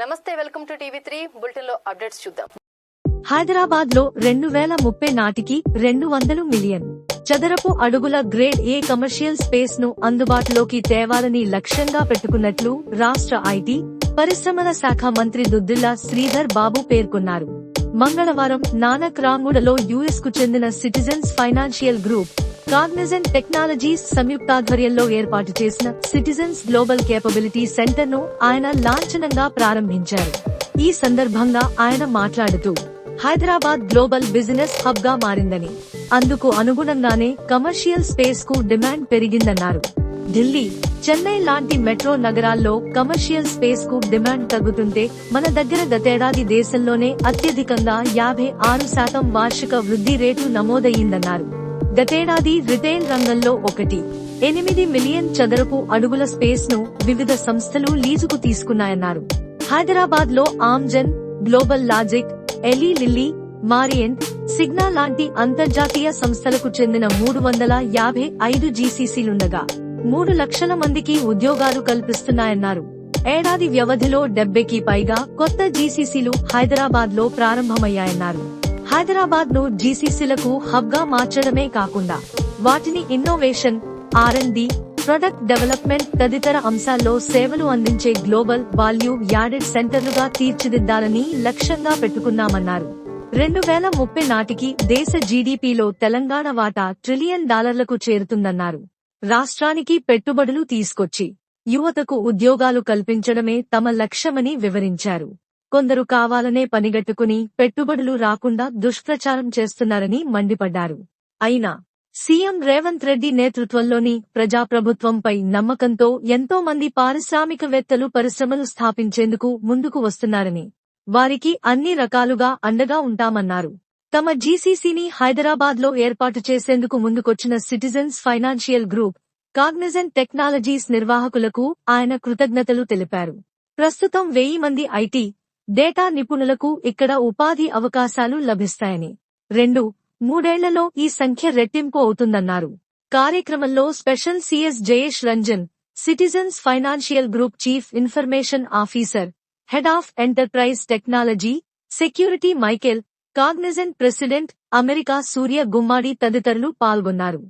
నమస్తే welcome to TV three. బులెటిన్లో updates చూద్దాం. హైదరాబాద్లో రెండు వేల ముప్పై నాటికి రెండు వందలు మిలియన్. చదరపు అడుగుల గ్రేడ్ ఏ కమర్షియల్ స్పేస్ను అందుబాటులోకి తేవాలని లక్ష్యంగా పెట్టుకున్నట్లు రాష్ట్ర ఐటీ పరిశ్రమల శాఖ మంత్రి దుద్దిల్లా శ్రీధర్ బాబు పేర్కొన్నారు. మంగళవారం నానక్ రాంగుడలో యుఎస్కు చెందిన Citizens Financial Group Cognizant Technologies సంయుక్తాధ్వర్యంలో ఏర్పాటు చేసిన సిటిజన్స్ గ్లోబల్ కేపబిలిటీ సెంటర్ను ఆయన లాంఛనంగా ప్రారంభించారు. ఈ సందర్భంగా ఆయన మాట్లాడుతూ హైదరాబాద్ గ్లోబల్ బిజినెస్ హబ్గా మారిందని అందుకు అనుగుణంగానే కమర్షియల్ స్పేస్కు డిమాండ్ పెరిగిందన్నారు. ఢిల్లీ చెన్నై లాంటి మెట్రో నగరాల్లో కమర్షియల్ స్పేస్కు డిమాండ్ తగ్గుతుంటే మన దగ్గర గతేడాది దేశంలోనే అత్యధికంగా యాభై ఆరు శాతం వార్షిక వృద్ధి రేటు నమోదయ్యిందన్నారు. గతేడాది రిటైల్ రంగంలో ఒకటి. ఎనిమిది మిలియన్ చదరపు అడుగుల స్పేస్ను వివిధ సంస్థలు లీజుకు తీసుకున్నాయన్నారు. హైదరాబాద్లో Amazon Global Logic Eli Lilly Marriott Cigna లాంటి అంతర్జాతీయ సంస్థలకు చెందిన మూడు వందల యాభై ఐదు జీసీసీలుండగా మూడు లక్షల మందికి ఉద్యోగాలు కల్పిస్తున్నాయన్నారు. ఏడాది వ్యవధిలో డెబ్బైకి పైగా కొత్త జీసీసీలు హైదరాబాద్లో ప్రారంభమయ్యాయన్నారు. హైదరాబాద్ను జీసీసీలకు హబ్గా మార్చడమే కాకుండా వాటిని innovation R and D product development తదితర అంశాల్లో సేవలు అందించే గ్లోబల్ వాల్యూ యాడెడ్ సెంటర్లుగా తీర్చిదిద్దాలని లక్ష్యంగా పెట్టుకున్నామన్నారు. రెండు వేల ముప్పై నాటికి దేశ జీడీపీలో తెలంగాణ వాటా ట్రిలియన్ డాలర్లకు చేరుతుందన్నారు. రాష్ట్రానికి పెట్టుబడులు తీసుకొచ్చి యువతకు ఉద్యోగాలు కల్పించడమే తమ లక్ష్యమని వివరించారు. కొందరు కావాలనే పనిగట్టుకుని పెట్టుబడులు రాకుండా దుష్ప్రచారం చేస్తున్నారని మండిపడ్డారు. అయినా సీఎం రేవంత్ రెడ్డి నేతృత్వంలోని ప్రజాప్రభుత్వంపై నమ్మకంతో ఎంతో మంది పారిశ్రామికవేత్తలు పరిశ్రమలు స్థాపించేందుకు ముందుకు వస్తున్నారని వారికి అన్ని రకాలుగా అండగా ఉంటామన్నారు. తమ జీసీసీని హైదరాబాద్లో ఏర్పాటు చేసేందుకు ముందుకొచ్చిన Citizens Financial Group Cognizant Technologies నిర్వాహకులకు ఆయన కృతజ్ఞతలు తెలిపారు. ప్రస్తుతం వెయ్యి మంది ఐటీ డేటా నిపుణులకు ఇక్కడ ఉపాధి అవకాశాలు లభిస్తాయని. రెండు మూడేళ్ళలో ఈ సంఖ్య రెట్టింపు అవుతుందన్నారు. కార్యక్రమంలో special CS Jayesh Ranjan Citizens Financial Group chief information officer head of enterprise technology security Michael Cognizant president America Surya Gummadi తదితరులు పాల్గొన్నారు.